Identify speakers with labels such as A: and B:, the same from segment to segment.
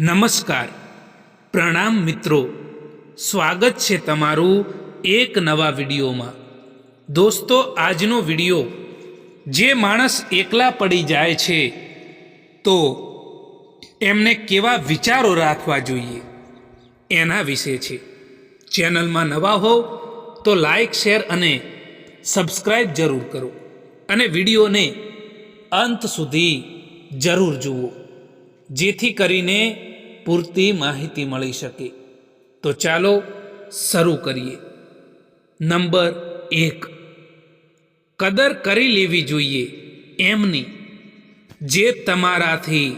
A: નમસ્કાર. પ્રણામ મિત્રો. સ્વાગત છે તમારું એક નવા વિડીયોમાં. દોસ્તો, આજનો વીડિયો, જે માણસ એકલા પડી જાય છે, તો એમને કેવા વિચારો રાખવા જોઈએ? એના વિશે છે. ચેનલમાં નવા હોવ તો લાઈક, શેર અને સબસ્ક્રાઈબ જરૂર કરો. અને વિડીયોને અંત સુધી જરૂર જુઓ. જેથી કરીને પૂરતી માહિતી મળી શકે. તો ચાલો શરૂ કરીએ. નંબર એક. કદર કરી લેવી જોઈએ એમની, જે તમારાથી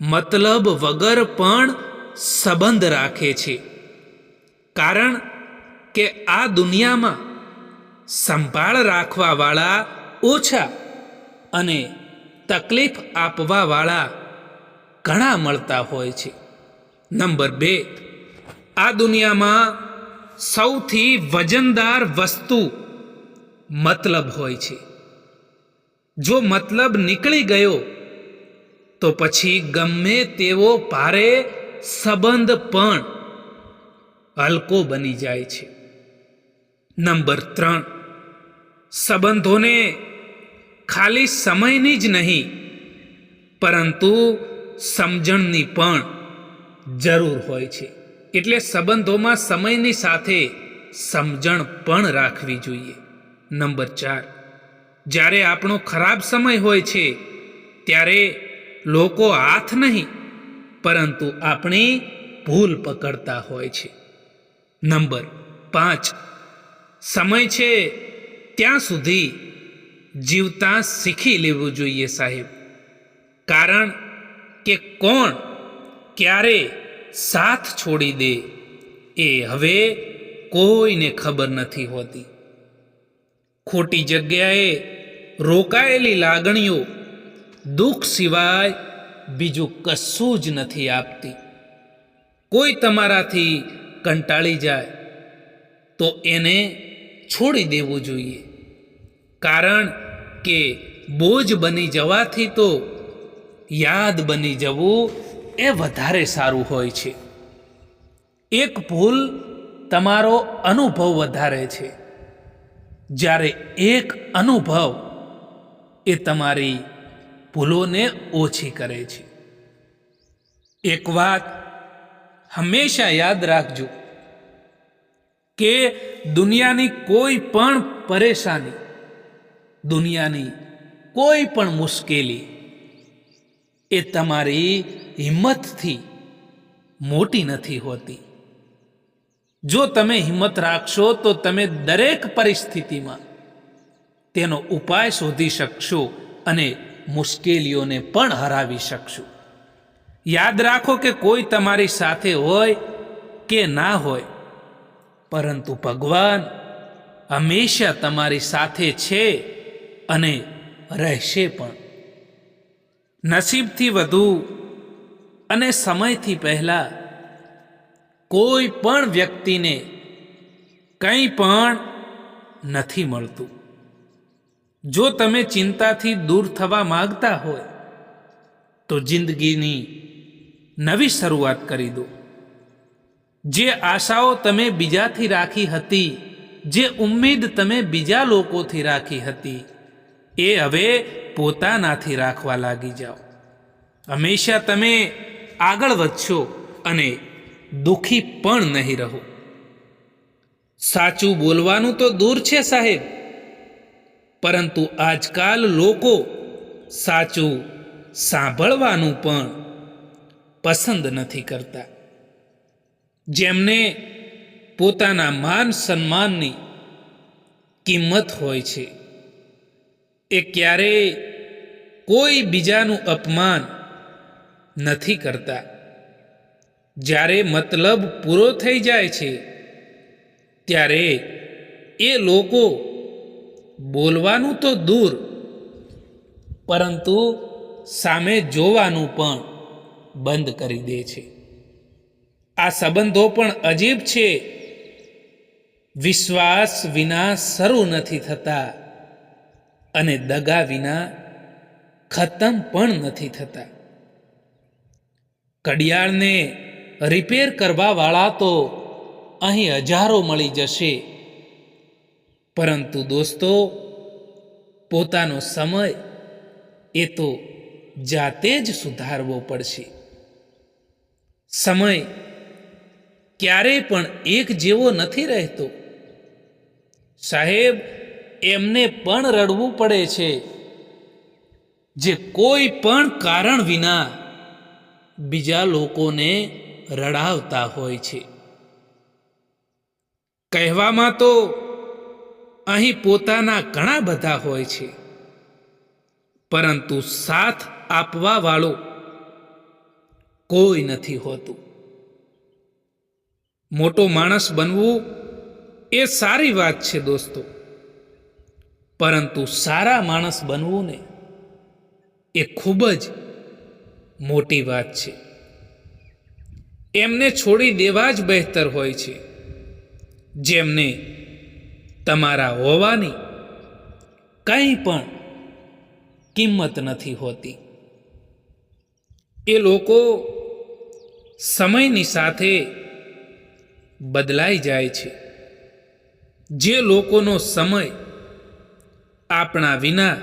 A: મતલબ વગર પણ સંબંધ રાખે છે. કારણ કે આ દુનિયામાં સંભાળ રાખવાવાળા ઓછા અને તકલીફ આપવાવાળા ઘણા મળતા હોય છે. નંબર બે, આ દુનિયામાં સૌથી વજનદાર વસ્તુ મતલબ હોય છે. જો મતલબ નીકળી ગયો, તો પછી ગમે તેવો ભારે સંબંધ પણ હલકો બની જાય છે. નંબર ત્રણ, સંબંધોને ખાલી સમયની જ નહીં, પરંતુ સમજણની પણ જરૂર હોય છે. એટલે સંબંધોમાં સમયની સાથે સમજણ પણ રાખવી જોઈએ. નંબર ચાર. જ્યારે આપણો ખરાબ સમય હોય છે, ત્યારે લોકો હાથ નહીં, પરંતુ આપણી ભૂલ પકડતા હોય છે. નંબર પાંચ. સમય છે ત્યાં સુધી જીવતા શીખી લેવું જોઈએ સાહેબ. કારણ કે કોણ ક્યારે સાથ છોડી દે એ હવે કોઈને ખબર નથી હોતી. ખોટી જગ્યાએ રોકાયેલી લાગણીઓ દુઃખ સિવાય બીજું કશું જ નથી આપતી. કોઈ તમારાથી કંટાળી જાય તો એને છોડી દેવું જોઈએ. કારણ કે બોજ બની જવાથી તો યાદ બની જવું એ વધારે સારું હોય છે. એક ભૂલ તમારો અનુભવ વધારે છે. જ્યારે એક અનુભવ એ તમારી ભૂલોને ઓછી કરે છે. એક વાત હંમેશા યાદ રાખજો કે દુનિયાની કોઈ પણ પરેશાની, દુનિયાની કોઈ પણ મુશ્કેલી એ તમારી હિંમતથી મોટી નથી હોતી. જો તમે હિંમત રાખશો, તો તમે દરેક પરિસ્થિતિમાં તેનો ઉપાય શોધી શકશો અને મુશ્કેલીઓને પણ હરાવી શકશો. યાદ રાખો કે કોઈ તમારી સાથે હોય કે ના હોય, પરંતુ ભગવાન હંમેશા તમારી સાથે છે અને રહેશે પણ. નસીબથી વધુ અને સમયથી પહેલાં કોઈ પણ વ્યક્તિને કંઈ પણ નથી મળતું. જો તમે ચિંતાથી દૂર થવા માંગતા હોય, તો જિંદગીની નવી શરૂઆત કરી દો. જે આશાઓ તમે બીજાથી રાખી હતી, જે ઉમ્મીદ તમે બીજા લોકોથી રાખી હતી, એ હવે પોતાનાથી રાખવા લાગી જાઓ. હંમેશા તમે આગળ વધશો અને દુઃખી પણ નહીં રહો. સાચું બોલવાનું તો દૂર છે સાહેબ, પરંતુ આજકાલ લોકો સાચું સાંભળવાનું પણ પસંદ નથી કરતા. જેમને પોતાના માન સન્માનની કિંમત હોય છે, એ ક્યારેય કોઈ બીજાનું અપમાન નથી કરતા. જ્યારે મતલબ પૂરો થઈ જાય છે, ત્યારે એ લોકો બોલવાનું તો દૂર, પરંતુ સામે જોવાનું પણ બંધ કરી દે છે. આ સંબંધો પણ અજીબ છે. વિશ્વાસ વિના શરૂ નથી થતા અને દગા વિના ખતમ પણ નથી થતા. ઘડિયાળને રિપેર કરવાવાળા તો અહીં હજારો મળી જશે. પરંતુ દોસ્તો, પોતાનો સમય એ તો જાતે જ સુધારવો પડશે. સમય ક્યારેય પણ એક જેવો નથી રહેતો. સાહેબ, એમને પણ રડવું પડે છે. જે કોઈ પણ કારણ વિના બીજા લોકોને રડાવતા હોય છે. કહેવામાં તો અહીં પોતાના ઘણા બધા હોય છે, પરંતુ સાથ આપવા વાળો કોઈ નથી હોતું. મોટો માણસ બનવું એ સારી વાત છે દોસ્તો, પરંતુ સારા માણસ બનવું ને એ ખૂબ જ મોટી વાત છે. એમને છોડી દેવા જ બહેતર હોય છે. જેમને તમારા હોવાની કંઈ પણ કિંમત નથી હોતી. એ લોકો સમયની સાથે બદલાઈ જાય છે. જે લોકોનો સમય આપણા વિના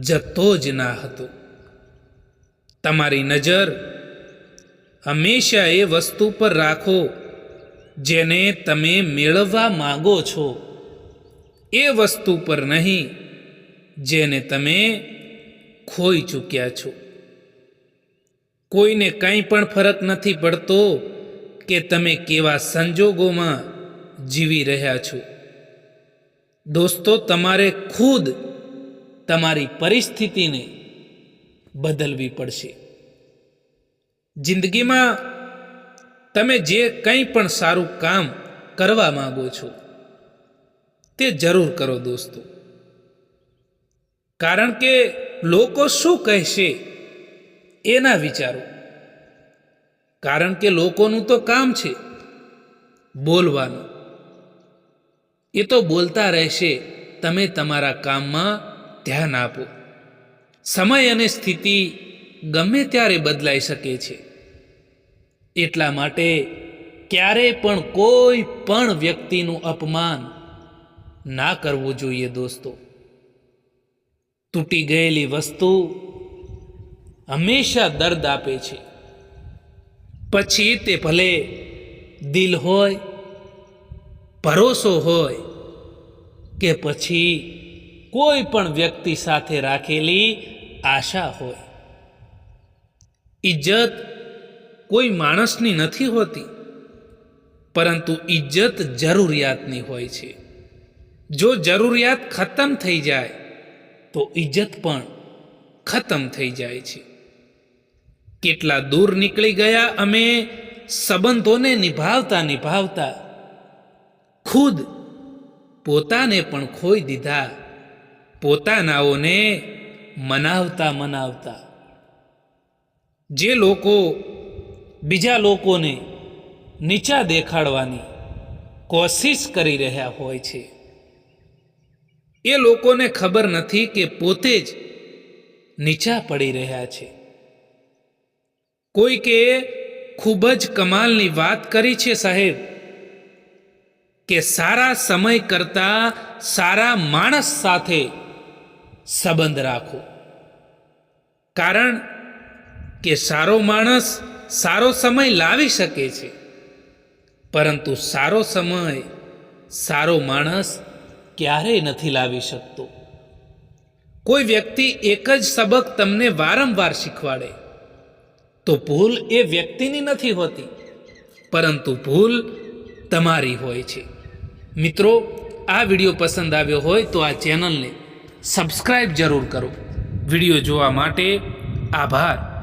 A: જતો જ ના હતો. તમારી નજર હંમેશા એ વસ્તુ પર રાખો જેને તમે મેળવવા માંગો છો. એ વસ્તુ પર નહીં, જેને તમે ખોઈ ચૂક્યા છો. કોઈને કંઈ પણ ફરક નથી પડતો કે તમે કેવા સંજોગોમાં જીવી રહ્યા છો. દોસ્તો, તમારે ખુદ તમારી પરિસ્થિતિને બદલવી પડશે. જિંદગીમાં તમે જે કંઈ પણ સારું કામ કરવા માંગો છો, તે જરૂર કરો દોસ્તો. કારણ કે લોકો શું કહેશે એના વિચારો. કારણ કે લોકોનું તો કામ છે બોલવાનું. એ તો બોલતા રહેશે તમે તમારા કામમાં ધ્યાન આપો. સમય અને સ્થિતિ ગમે ત્યારે બદલાઈ શકે છે. એટલા માટે ક્યારે પણ કોઈ પણ વ્યક્તિનું અપમાન ના કરવું જોઈએ દોસ્તો. તૂટી ગયેલી વસ્તુ હંમેશા દર્દ આપે છે. પછી તે ભલે દિલ હોય, ભરોસો હોય કે પછી કોઈ પણ વ્યક્તિ સાથે રાખેલી આશા હોય ઇજ્જત કોઈ માણસની નથી હોતી, પરંતુ ઇજ્જત જરૂરિયાતની હોય છે. જો જરૂરિયાત ખતમ થઈ જાય, તો ઇજ્જત પણ ખતમ થઈ જાય છે. કેટલા દૂર નીકળી ગયા અમે સંબંધોને નિભાવતા નિભાવતા, ખુદ પોતાને પણ ખોઈ દીધા પોતાનાઓને મનાવતા મનાવતા. જે લોકો બીજા લોકોને નીચા દેખાડવાની કોશિશ કરી રહ્યા હોય છે, એ લોકોને ખબર નથી કે પોતે જ નીચા પડી રહ્યા છે. કોઈકે ખૂબ જ કમાલની વાત કરી છે સાહેબ, કે સારા સમય કરતા સારા માણસ સાથે સંબંધ રાખો. કારણ કે સારો માણસ સારો સમય લાવી શકે છે. પરંતુ સારો સમય સારો માણસ ક્યારેય નથી લાવી શકતો. કોઈ વ્યક્તિ એક જ સબક તમને વારંવાર શીખવાડે, તો ભૂલ એ વ્યક્તિની નથી હોતી, પરંતુ ભૂલ તમારી હોય છે. મિત્રો, આ વીડિયો પસંદ આવ્યો હોય તો આ ચેનલને સબસ્ક્રાઈબ જરૂર કરો. વીડિયો જોવા માટે આભાર.